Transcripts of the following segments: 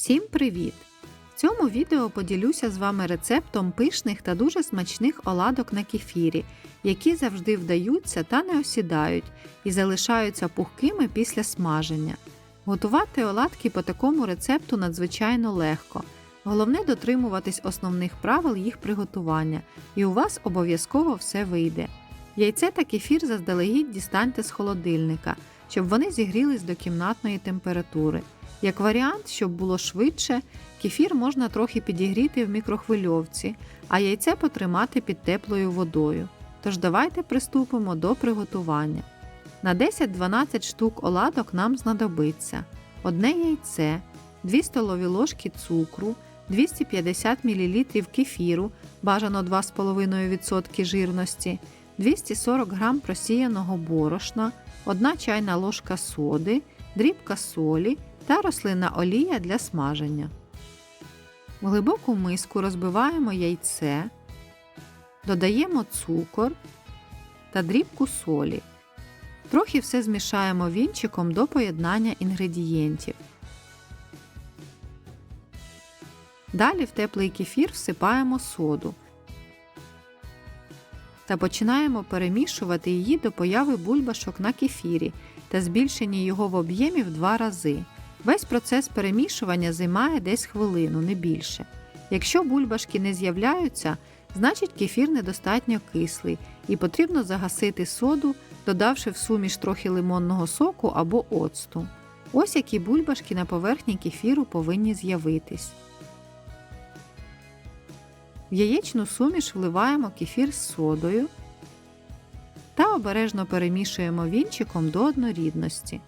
Всім привіт! В цьому відео поділюся з вами рецептом пишних та дуже смачних оладок на кефірі, які завжди вдаються та не осідають і залишаються пухкими після смаження. Готувати оладки по такому рецепту надзвичайно легко. Головне дотримуватись основних правил їх приготування, і у вас обов'язково все вийде. Яйце та кефір заздалегідь дістаньте з холодильника, щоб вони зігрілись до кімнатної температури. Як варіант, щоб було швидше, кефір можна трохи підігріти в мікрохвильовці, а яйце потримати під теплою водою. Тож давайте приступимо до приготування. На 10-12 штук оладок нам знадобиться одне яйце, 2 столові ложки цукру, 250 мл кефіру, бажано 2,5% жирності, 240 г просіяного борошна, 1 чайна ложка соди, дрібка солі та рослинна олія для смаження. В глибоку миску розбиваємо яйце, додаємо цукор та дрібку солі. Трохи все змішаємо вінчиком до поєднання інгредієнтів. Далі в теплий кефір всипаємо соду та починаємо перемішувати її до появи бульбашок на кефірі та збільшення його в об'ємі в два рази. Весь процес перемішування займає десь хвилину, не більше. Якщо бульбашки не з'являються, значить кефір недостатньо кислий і потрібно загасити соду, додавши в суміш трохи лимонного соку або оцту. Ось які бульбашки на поверхні кефіру повинні з'явитись. В яєчну суміш вливаємо кефір з содою та обережно перемішуємо вінчиком до однорідності.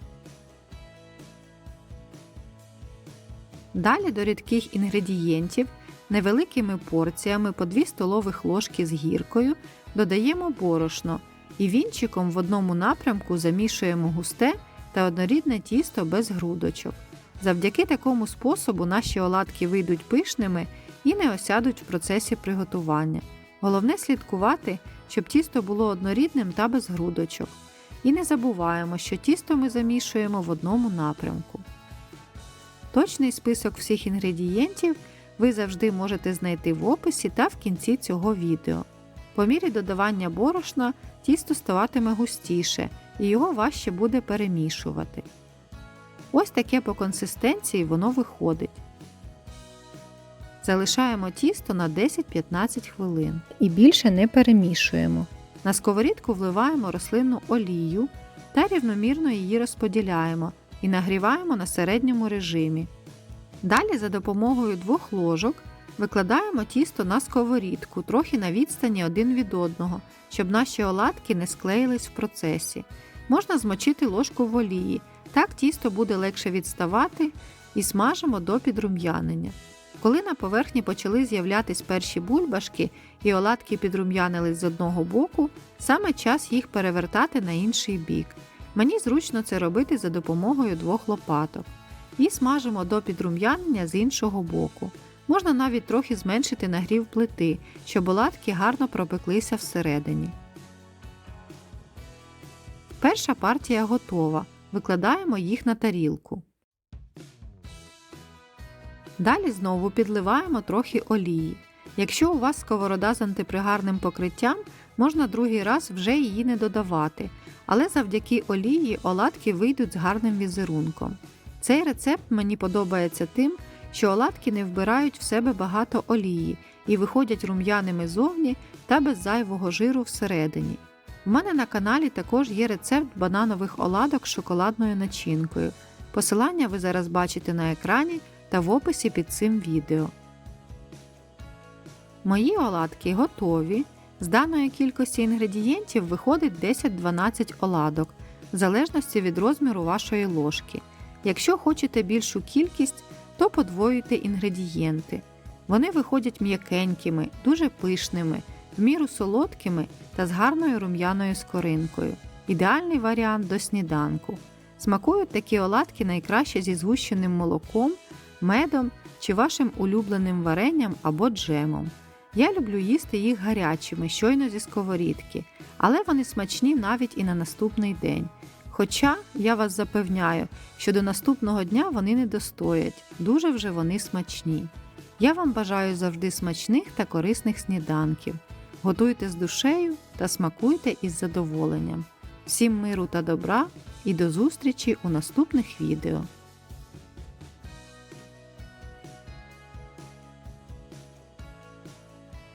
Далі до рідких інгредієнтів невеликими порціями по 2 столових ложки з гіркою додаємо борошно і вінчиком в одному напрямку замішуємо густе та однорідне тісто без грудочок. Завдяки такому способу наші оладки вийдуть пишними і не осядуть в процесі приготування. Головне слідкувати, щоб тісто було однорідним та без грудочок. І не забуваємо, що тісто ми замішуємо в одному напрямку. Точний список всіх інгредієнтів ви завжди можете знайти в описі та в кінці цього відео. По мірі додавання борошна тісто ставатиме густіше і його важче буде перемішувати. Ось таке по консистенції воно виходить. Залишаємо тісто на 10-15 хвилин і більше не перемішуємо. На сковорідку вливаємо рослинну олію та рівномірно її розподіляємо і нагріваємо на середньому режимі. Далі за допомогою двох ложок викладаємо тісто на сковорідку трохи на відстані один від одного, щоб наші оладки не склеїлись в процесі. Можна змочити ложку в олії, так тісто буде легше відставати і смажимо до підрум'янення. Коли на поверхні почали з'являтись перші бульбашки і оладки підрум'янились з одного боку, саме час їх перевертати на інший бік. Мені зручно це робити за допомогою двох лопаток. І смажимо до підрум'янення з іншого боку. Можна навіть трохи зменшити нагрів плити, щоб оладки гарно пропеклися всередині. Перша партія готова. Викладаємо їх на тарілку. Далі знову підливаємо трохи олії. Якщо у вас сковорода з антипригарним покриттям, можна другий раз вже її не додавати, але завдяки олії оладки вийдуть з гарним візерунком. Цей рецепт мені подобається тим, що оладки не вбирають в себе багато олії і виходять рум'яними зовні та без зайвого жиру всередині. У мене на каналі також є рецепт бананових оладок з шоколадною начинкою. Посилання ви зараз бачите на екрані та в описі під цим відео. Мої оладки готові. З даної кількості інгредієнтів виходить 10-12 оладок, в залежності від розміру вашої ложки. Якщо хочете більшу кількість, то подвоюйте інгредієнти. Вони виходять м'якенькими, дуже пишними, в міру солодкими та з гарною рум'яною скоринкою. Ідеальний варіант до сніданку. Смакують такі оладки найкраще зі згущеним молоком, медом чи вашим улюбленим варенням або джемом. Я люблю їсти їх гарячими, щойно зі сковорідки, але вони смачні навіть і на наступний день. Хоча я вас запевняю, що до наступного дня вони не достоять, дуже вже вони смачні. Я вам бажаю завжди смачних та корисних сніданків. Готуйте з душею та смакуйте із задоволенням. Всім миру та добра і до зустрічі у наступних відео.